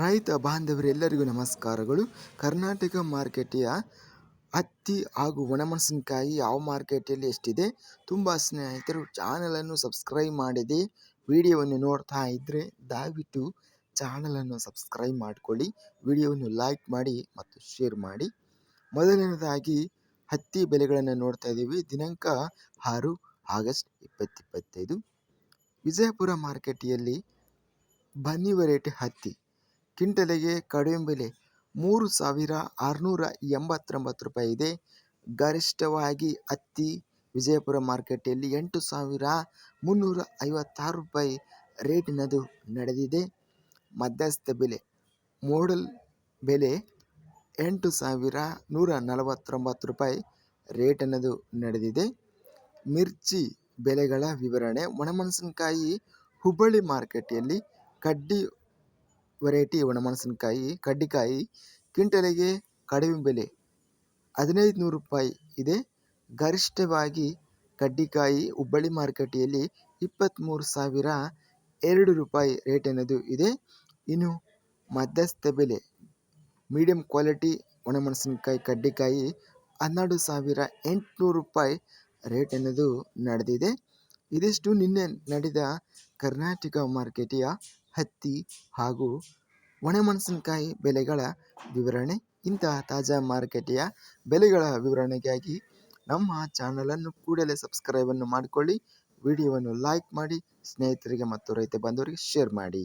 ರೈತ ಬಾಂಧವರೆಲ್ಲರಿಗೂ ನಮಸ್ಕಾರಗಳು. ಕರ್ನಾಟಕ ಮಾರ್ಕೆಟಿಯ ಹತ್ತಿ ಹಾಗೂ ಒಣಮೆಣಸಿನಕಾಯಿ ಯಾವ ಮಾರ್ಕೆಟಲ್ಲಿ ಎಷ್ಟಿದೆ? ತುಂಬ ಸ್ನೇಹಿತರು ಚಾನಲನ್ನು ಸಬ್ಸ್ಕ್ರೈಬ್ ಮಾಡಿದೆ. ವಿಡಿಯೋವನ್ನು ನೋಡ್ತಾ ಇದ್ದರೆ ದಯವಿಟ್ಟು ಚಾನಲನ್ನು ಸಬ್ಸ್ಕ್ರೈಬ್ ಮಾಡಿಕೊಳ್ಳಿ. ವಿಡಿಯೋವನ್ನು ಲೈಕ್ ಮಾಡಿ ಮತ್ತು ಶೇರ್ ಮಾಡಿ. ಮೊದಲನೇದಾಗಿ, ಹತ್ತಿ ಬೆಲೆಗಳನ್ನು ನೋಡ್ತಾ ಇದ್ದೀವಿ. ದಿನಾಂಕ ಆರು ಆಗಸ್ಟ್ ಇಪ್ಪತ್ತಿಪ್ಪತ್ತೈದು ವಿಜಯಪುರ ಮಾರ್ಕೆಟಿಯಲ್ಲಿ ಬನ್ನಿ ವೆರೈಟಿ ಹತ್ತಿ. ಕ್ವಿಂಟಲಿಗೆ ಕಡಿಮೆ ಬೆಲೆ ಮೂರು ಸಾವಿರ ಆರುನೂರ ಎಂಬತ್ತೊಂಬತ್ತು ರೂಪಾಯಿ ಇದೆ. ಗರಿಷ್ಠವಾಗಿ ಹತ್ತಿ ವಿಜಯಪುರ ಮಾರ್ಕೆಟಲ್ಲಿ ಎಂಟು ಸಾವಿರ ಮುನ್ನೂರ ಐವತ್ತಾರು ರೂಪಾಯಿ ರೇಟಿನದು ನಡೆದಿದೆ. ಮಧ್ಯಸ್ಥ ಬೆಲೆ, ಮೋಡಲ್ ಬೆಲೆ ಎಂಟು ಸಾವಿರ ನೂರ ನಲವತ್ತೊಂಬತ್ತು ರೂಪಾಯಿ ರೇಟಿನದು ನಡೆದಿದೆ. ಮಿರ್ಚಿ ಬೆಲೆಗಳ ವಿವರಣೆ, ಒಣಮೆಣಸಿನಕಾಯಿ ಹುಬ್ಬಳ್ಳಿ ಮಾರ್ಕೆಟಲ್ಲಿ ಕಡ್ಡಿ ವೆರೈಟಿ ಒಣಮೆಣಸಿನಕಾಯಿ ಕಡ್ಡಿಕಾಯಿ, ಕ್ವಿಂಟಲಿಗೆ ಕಡಿಮೆ ಬೆಲೆ ಹದಿನೈದು ನೂರು ರೂಪಾಯಿ ಇದೆ. ಗರಿಷ್ಠವಾಗಿ ಕಡ್ಡಿಕಾಯಿ ಹುಬ್ಬಳ್ಳಿ ಮಾರುಕಟ್ಟೆಯಲ್ಲಿ ಇಪ್ಪತ್ತ್ಮೂರು ಸಾವಿರ ಎರಡು ರೂಪಾಯಿ ರೇಟ್ ಅನ್ನೋದು ಇದೆ. ಇನ್ನು ಮಧ್ಯಸ್ಥ ಬೆಲೆ ಮೀಡಿಯಂ ಕ್ವಾಲಿಟಿ ಒಣಮೆಣಸಿನಕಾಯಿ, ಕಡ್ಡಿಕಾಯಿ ಹನ್ನೆರಡು ಸಾವಿರ ಎಂಟುನೂರು ರೂಪಾಯಿ ರೇಟ್ ಅನ್ನೋದು ನಡೆದಿದೆ. ಇದಿಷ್ಟು ನಿನ್ನೆ ನಡೆದ ಕರ್ನಾಟಕ ಮಾರ್ಕೆಟಿಯ ಹತ್ತಿ ಹಾಗೂ ಒಣಮೆಣಸಿನಕಾಯಿ ಬೆಲೆಗಳ ವಿವರಣೆ. ಇಂತಹ ತಾಜಾ ಮಾರುಕಟ್ಟೆಯ ಬೆಲೆಗಳ ವಿವರಣೆಗಾಗಿ ನಮ್ಮ ಚಾನಲನ್ನು ಕೂಡಲೇ ಸಬ್ಸ್ಕ್ರೈಬನ್ನು ಮಾಡಿಕೊಳ್ಳಿ. ವಿಡಿಯೋವನ್ನು ಲೈಕ್ ಮಾಡಿ, ಸ್ನೇಹಿತರಿಗೆ ಮತ್ತು ರೈತ ಬಾಂಧವರಿಗೆ ಶೇರ್ ಮಾಡಿ.